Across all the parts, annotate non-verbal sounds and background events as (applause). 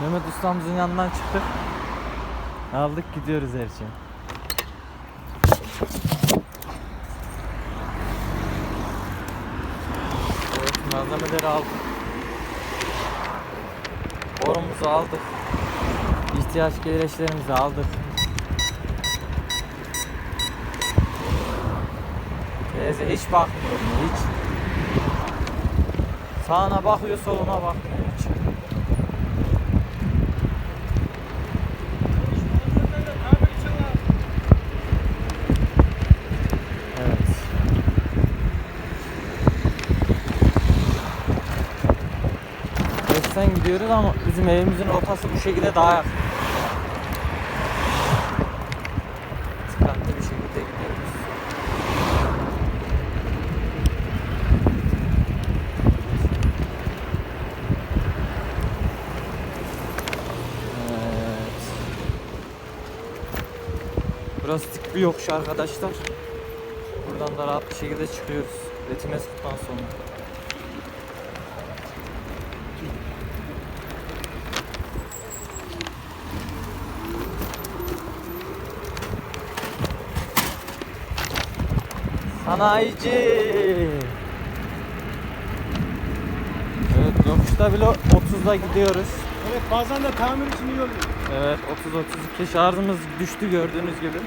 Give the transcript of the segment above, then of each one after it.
Mehmet ustamızın yanından çıktık. Aldık gidiyoruz şey. Evet malzemeleri aldık. Borumuzu aldık. İhtiyaç gereçlerimizi aldık. Teyze hiç bakmıyor hiç. Sağına bakıyor soluna bakmıyor hiç. Evet. Beşten gidiyoruz ama bizim evimizin rotası bu şekilde daha yakın. Dikkatli bir şekilde gidiyoruz. Burası dik bir yokuş arkadaşlar. Buradan da rahat bir şekilde çıkıyoruz. Etimesgut'tan sonra. Sanayici. Evet yokuşta bile 30'da gidiyoruz. Evet bazen de tamir için iyi oluyor. Evet 30-32 şarjımız düştü gördüğünüz gibi.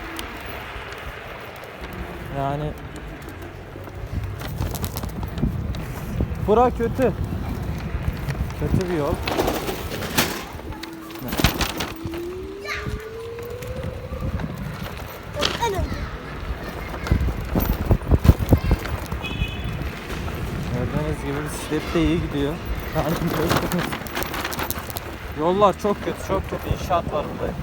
Yani Bura kötü. Kötü bir yol. Gördüğünüz gibi bisiklet de iyi gidiyor. Yollar çok kötü, çok kötü inşaat var burada.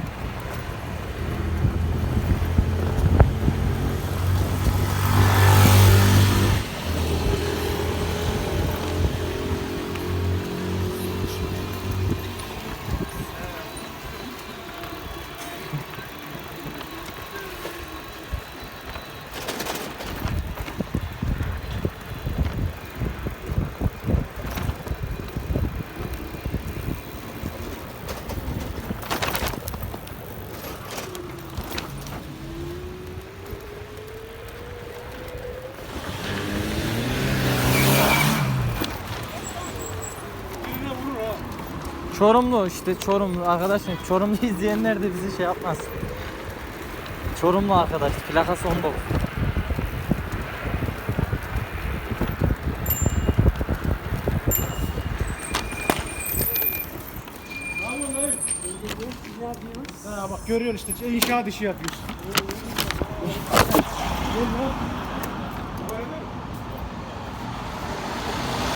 Çorumlu işte Çorumlu arkadaşım Çorumlu (laughs) izleyenler de bizi şey yapmaz. Çorumlu arkadaş plakası 19. Ne yapıyorsun lan? Ha bak görüyorsun işte inşaat işi yapıyorsun.